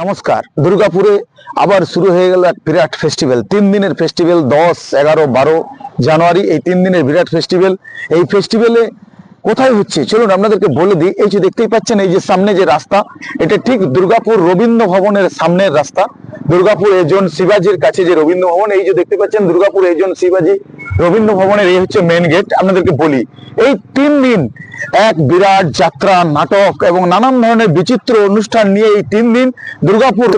নমস্কার। দুর্গাপুরে আবার শুরু হয়ে গেল এক বিরাট ফেস্টিভ্যাল তিন দিনের ফেস্টিভ্যাল দশ, এগারো, বারো জানুয়ারি, এই তিন দিনের বিরাট ফেস্টিভ্যাল এই ফেস্টিভ্যালে কোথায় হচ্ছে? চলুন আপনাদেরকে বলে দিই। এই যে দেখতেই পাচ্ছেন, এই যে সামনে যে রাস্তা, এটা ঠিক দুর্গাপুর রবীন্দ্র ভবনের সামনের রাস্তা। দুর্গাপুর এজন শিবাজির কাছে যে রবীন্দ্র ভবন, এই যে দেখতে পাচ্ছেন, দুর্গাপুর এজন শিবাজি রবীন্দ্র ভবনের এই হচ্ছে মেন গেট আপনাদেরকে বলি, এই তিন দিন এক বিরাট যাত্রা, নাটক এবং নানান ধরনের বিচিত্র অনুষ্ঠান নিয়ে এই তিন দিন দুর্গাপুর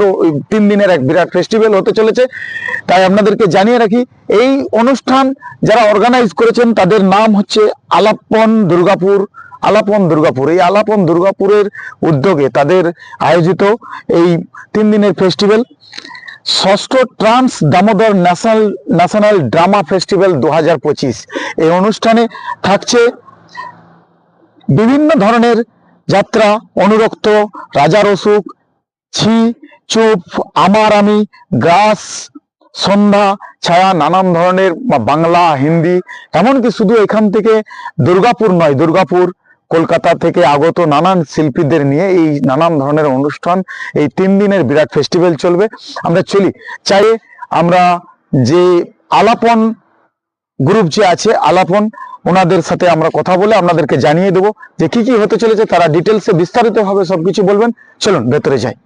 তিন দিনের এক বিরাট ফেস্টিভ্যাল হতে চলেছে। তাই আপনাদেরকে জানিয়ে রাখি, এই অনুষ্ঠান যারা অর্গানাইজ করেছেন, তাদের নাম হচ্ছে আলাপন দুর্গাপুর আলাপন দুর্গাপুর। এই আলাপন দুর্গাপুরের উদ্যোগে তাদের আয়োজিত এই তিন দিনের ফেস্টিভ্যাল ষষ্ঠ trans Damodar national national drama festival দু হাজার পঁচিশ। এই অনুষ্ঠানে থাকছে বিভিন্ন ধরনের যাত্রা, অনুরক্ত রাজার অসুখ ছি, চুপ, আমার আমি, গ্রাস, সন্ধ্যা, ছায়া, নানান ধরনের বাংলা, হিন্দি, এমনকি শুধু এখান থেকে দুর্গাপুর নয়, দুর্গাপুর কলকাতা থেকে আগত নানান শিল্পীদের নিয়ে এই নানান ধরনের অনুষ্ঠান, এই তিন দিনের বিরাট ফেস্টিভ্যাল চলবে। আমরা চলি। চাই আমরা যে আলাপন গ্রুপ যে আছে, আলাপন, ওনাদের সাথে আমরা কথা বলে আপনাদেরকে জানিয়ে দেবো যে কি কি হতে চলেছে, তারা ডিটেলসে বিস্তারিত ভাবে সবকিছু বলবেন। চলুন, ভেতরে যাই।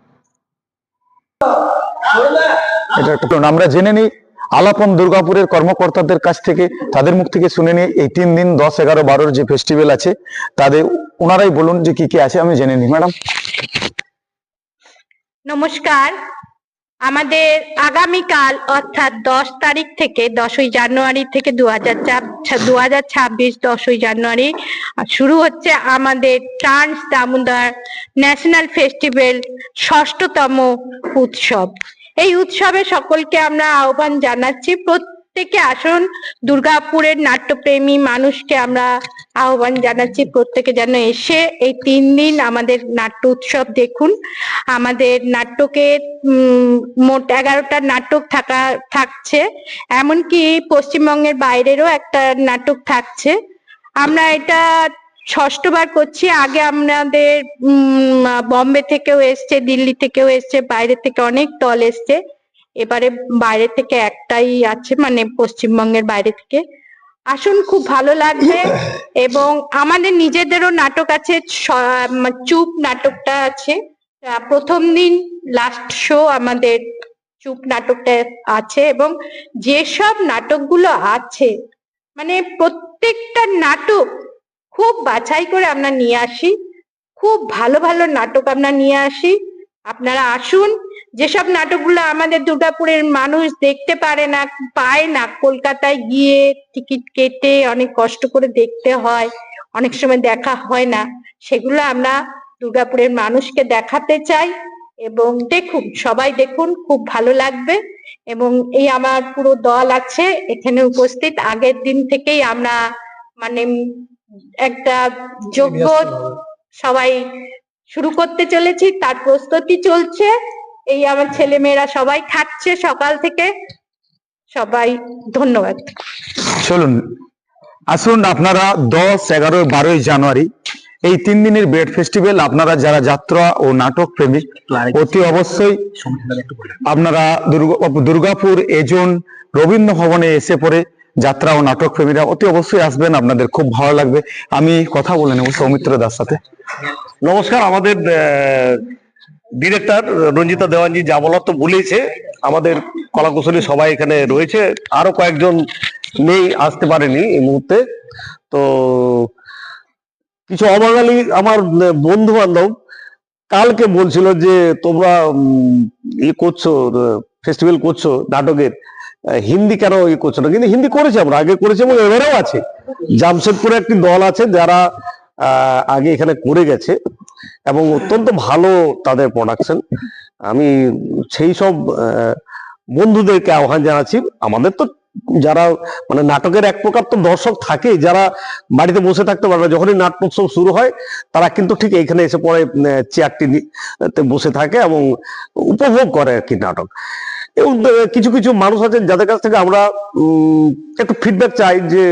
এটা আমরা জেনে নিই আলাপন দুর্গাপুরের কর্মকর্তাদের কাছ থেকে, তাদের মুখ থেকে শুনে নিয়ে এই তিন দিন দশ এগারো বারোর যে ফেস্টিভ্যাল আছে, তাদের ওনারাই বলুন যে কি কি আছে আমি জেনে নিই। ম্যাডাম। নমস্কার। আমাদের আগামীকাল অর্থাৎ দশ তারিখ থেকে দশই জানুয়ারি থেকে দু হাজার দু হাজার ছাব্বিশ দশই জানুয়ারি শুরু হচ্ছে আমাদের ট্রান্স দামোদর ন্যাশনাল ফেস্টিভ্যাল ষষ্ঠতম উৎসব। এই উৎসবে সকলকে আমরা আহ্বান জানাচ্ছি। প্রত্যেকে আসুন, দুর্গাপুরের নাট্যপ্রেমী মানুষকে আমরা আহ্বান জানাচ্ছি। প্রত্যেকে যেন এসে এই তিন দিন আমাদের নাট্য উৎসব দেখুন। আমাদের নাট্যকে মোট এগারোটা নাটক থাকা, থাকছে। এমনকি পশ্চিমবঙ্গের বাইরেরও একটা নাটক থাকছে। আমরা এটা ষষ্ঠবার করছি। আগে আমাদের বম্বে থেকেও এসছে, দিল্লি থেকেও এসছে, বাইরে থেকে অনেক দল এসছে। এবারে বাইরে থেকে একটাই আছে মানে পশ্চিমবঙ্গের বাইরে থেকে। আসুন, খুব ভালো লাগবে এবং আমাদের নিজেদেরও নাটক আছে চুপ নাটকটা আছে। প্রথম দিন লাস্ট শো আমাদের চুপ নাটকটা আছে এবং যেসব নাটকগুলো আছে মানে প্রত্যেকটা নাটক খুব বাছাই করে আমরা নিয়ে আসি। খুব ভালো ভালো নাটক আমরা নিয়ে আসি। আপনারা আসুন। যেসব নাটকগুলো আমাদের দুর্গাপুরের মানুষ দেখতে পারে না, পায় না, কলকাতায় গিয়ে টিকিট কেটে অনেক কষ্ট করে দেখতে হয়, অনেক সময় দেখা হয় না। সেগুলো আমরা দুর্গাপুরের মানুষকে দেখাতে চাই এবং দেখুন, সবাই দেখুন, খুব ভালো লাগবে এবং এই আমার পুরো দল আছে, এখানে উপস্থিত। আগের দিন থেকেই আমরা মানে একটা যোগ্য সবাই শুরু করতে চলেছি তার প্রস্তুতি চলছে। এই আমার ছেলে মেয়েরা সবাই থাকছে সকাল থেকে। সবাই ধন্যবাদ। চলুন আসুন আপনারা দশ এগারো বারোই জানুয়ারি এই তিন দিনের বেড ফেস্টিভ্যাল আপনারা যারা যাত্রা ও নাটক প্রেমিক অতি অবশ্যই আপনারা দুর্গা- দুর্গাপুর এজন রবীন্দ্র ভবনে এসে পড়ে যাত্রা ও নাটক প্রেমীরা অতি অবশ্যই আসবেন, আপনাদের খুব ভালো লাগবে। আমি কথা বলে নেব সৌমিত্র দাস সাথে। নমস্কার, আমাদের ডিরেক্টর রঞ্জিতা দেওয়ানজি যা বলার তো বলেছে আমাদের কলাকুশলী সবাই এখানে রয়েছে, আরও কয়েকজন নেই, আসতে পারেনি এই মুহূর্তে। তো কিছু অবাঙালি আমার বন্ধু বান্ধব কালকে বলছিল যে, তোমরা ইয়ে করছ, ফেস্টিভ্যাল করছ নাটকের। হিন্দি কেন ই করছে না? কিন্তু হিন্দি করেছি আমরা, আগে করেছি এবং এবারেও আছে। জামশেদপুরে একটি দল আছে যারা আগে এখানে করে গেছে এবং অত্যন্ত ভালো তাদের প্রোডাকশন আমি সেই সব বন্ধুদেরকে আহ্বান জানাচ্ছি। আমাদের তো যারা মানে নাটকের এক প্রকার তো দর্শক থাকে, যারা বাড়িতে বসে থাকতে পারে না, যখনই নাট্যোৎসব শুরু হয়, তারা কিন্তু ঠিক এখানে এসে পরে চেয়ারটি বসে থাকে এবং উপভোগ করে আর কি নাটক। এবং কিছু কিছু মানুষ আছেন যাদের কাছ থেকে আমরা একটু ফিডব্যাক চাই যে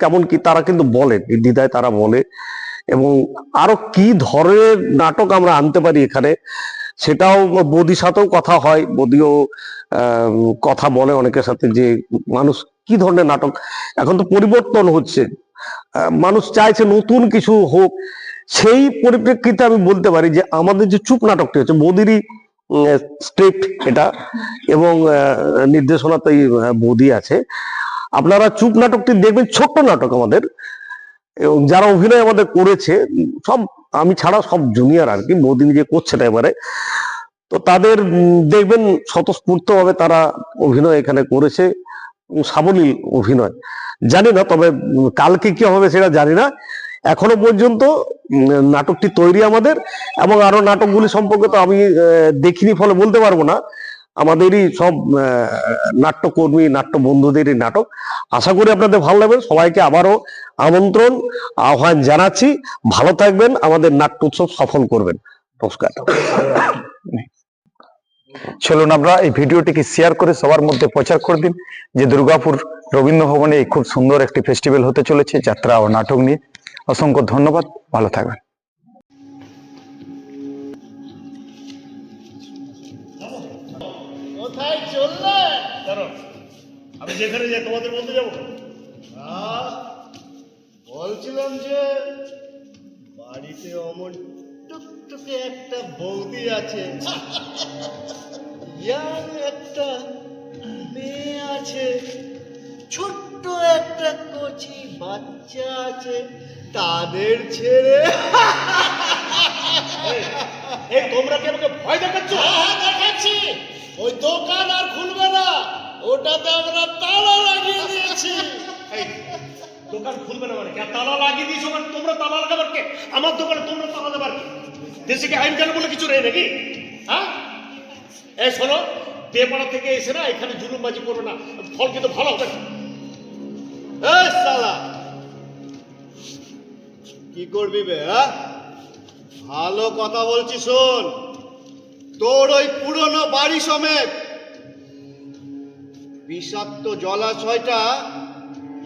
কেমন কি তারা কিন্তু বলে নির্দ্বিধায় তারা বলে। এবং আরও কি ধরনের নাটক আমরা আনতে পারি এখানে, সেটাও বৌদির সাথেও কথা হয়। বৌদিও কথা বলে অনেকের সাথে যে, মানুষ কি ধরনের নাটক, এখন তো পরিবর্তন হচ্ছে। মানুষ চাইছে নতুন কিছু হোক। সেই পরিপ্রেক্ষিতে আমি বলতে পারি যে, আমাদের যে চুপ নাটকটি হচ্ছে বৌদিরই স্ক্রিপ্ট এটা এবং আহ, নির্দেশনাতেই আহ, বৌদি আছে। আপনারা চুপ নাটকটি দেখবেন ছোট্ট নাটক আমাদের। এবং যারা অভিনয় আমাদের করেছে সব আমি ছাড়া সব জুনিয়র আর কি বৌদি নিজে করছে না এবারে। তো তাদের দেখবেন স্বতঃস্ফূর্ত ভাবে তারা অভিনয় এখানে করেছে সাবলীল অভিনয়। জানি না তবে কালকে কি হবে সেটা জানি না। এখনও পর্যন্ত নাটকটি তৈরি আমাদের এবং আরও নাটকগুলি সম্পর্কে তো আমি দেখিনি, ফলে বলতে পারব না। আমাদেরই সব নাট্যকর্মী নাট্য বন্ধুদেরই নাটক। আশা করি আপনাদের ভালো লাগবে। সবাইকে আবারও আমন্ত্রণ, আহ্বান জানাচ্ছি। ভালো থাকবেন, আমাদের নাট্য উৎসব সফল করবেন। নমস্কার। চলুন আমরা এই ভিডিওটিকে শেয়ার করে সবার মধ্যে প্রচার করে দিন। যে দুর্গাপুর রবীন্দ্র ভবনে খুব সুন্দর একটি ফেস্টিভ্যাল হতে চলেছে, যাত্রা ও নাটক নিয়ে। অসংখ্য ধন্যবাদ, ভালো থাকবেন। কোথায় চললে? আমি যেখানে যাই তোমাদের বলতে যাব। বলছিলাম যে বাড়িতে অমন টুকটুকে একটা বৌদি আছে। ইয়াং একটা মেয়ে আছে। ছোট্ট কচি বাচ্চা আছে তাদের ছেড়ে। এই তোমরা কি আমাকে ভয় দেখাচ্ছ? হ্যাঁ, দেখাচ্ছি। ওই দোকান আর খুলবে না। ওটাতে আমরা তালা লাগিয়ে দিয়েছি। দোকান খুলবে না মানে কে? তালা লাগিয়ে দিয়েছ মানে তোমরা তালা লাগাবার কে? আমার দোকানে তোমরা তালা দেবার কে? দেশে কি আইন কানুন বলে কিছু নেই নাকি? হ্যাঁ? এই শোনো বেপাড়া থেকে এসে না এখানে জুলুমবাজি করবে না। ফল কিন্তু ভালো হবে না। কি করবি বে হ্যাঁ? ভালো কথা বলছি শোন। তোর ওই পুরনো বাড়ি সমেত বিষাক্ত জলাশয়টা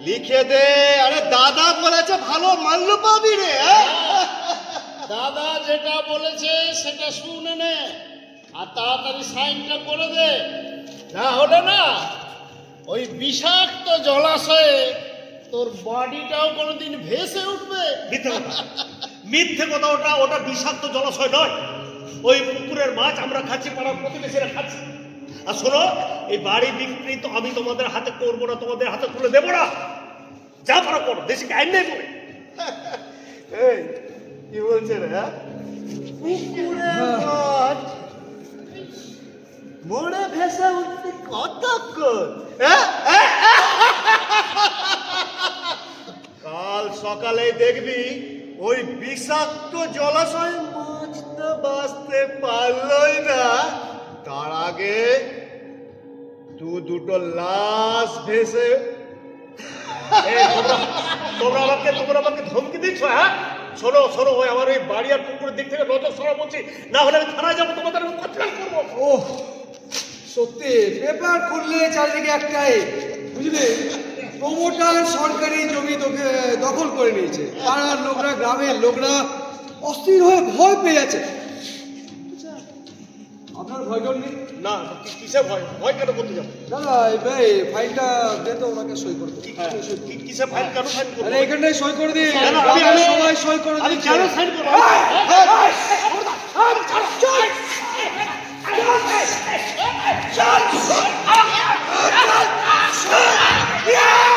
লিখে দে। আরে দাদা বলেছে ভালো মাল্য পাবি রে হ্যাঁ? দাদা যেটা বলেছে সেটা শুনে নে। আর তাড়াতাড়ি সাইনটা করে দে। না হলে না ওই বিষাক্ত জলাশয়ে তোর বডিটাও কোনোদিন ভেসে উঠবে? মিথ্যে কথা। মিথ্যে কথা ওটা ওটা বিষাক্ত জলাশয় নয়। ওই পুকুরের মাছ আমরা খাচ্ছি পাড়ার প্রতিবেশীরা খাচ্ছি। আর শোনো এই বাড়ি বিক্রি তো আমি তোমাদের হাতে করব না তোমাদের হাতে তুলে দেবো না। যা পারো করো দেশে আইন নেই বলে? এই কি বলছে রে হ্যাঁ? পুকুরের মাছ? মোড়ে ভেসে উঠতে কতক্ষণ হ্যাঁ? কাল সকালে দেখবি ওই বিষাক্ত জলাশয়ে মাছ তো বাঁচতে পারলই না তার আগে দু দুটো লাশ ভেসে তোমরা আমাকে তোমরা আমাকে ধমকি দিচ্ছ হ্যাঁ শোনো শোনো ওই আমার ওই বাড়ি আর পুকুরের দিক থেকে নজর সরা বলছি না হলে আমি থানায় যাব তোমাদের আমি করব ও সত্যি পেপার খুললে চারিদিকে একটাই বুঝলি প্রমোটার সরকারি জমি দখল করে নিয়েছে পাড়ার লোকরা গ্রামের লোকরা অস্থির হয়ে ভয় পেয়ে যাচ্ছে আপনার ভয় ডর নেই না কিসে ভয় ভয় কেন করতে যাব দাদা ভাই ফাইলটা দে তো ওনাকে সই করে হ্যাঁ, কিসে ফাইল কেন ফাইল করব আরে এখানটাই সই করে দিন সবাই সই করে দিন কেন সাইন করব Yeah!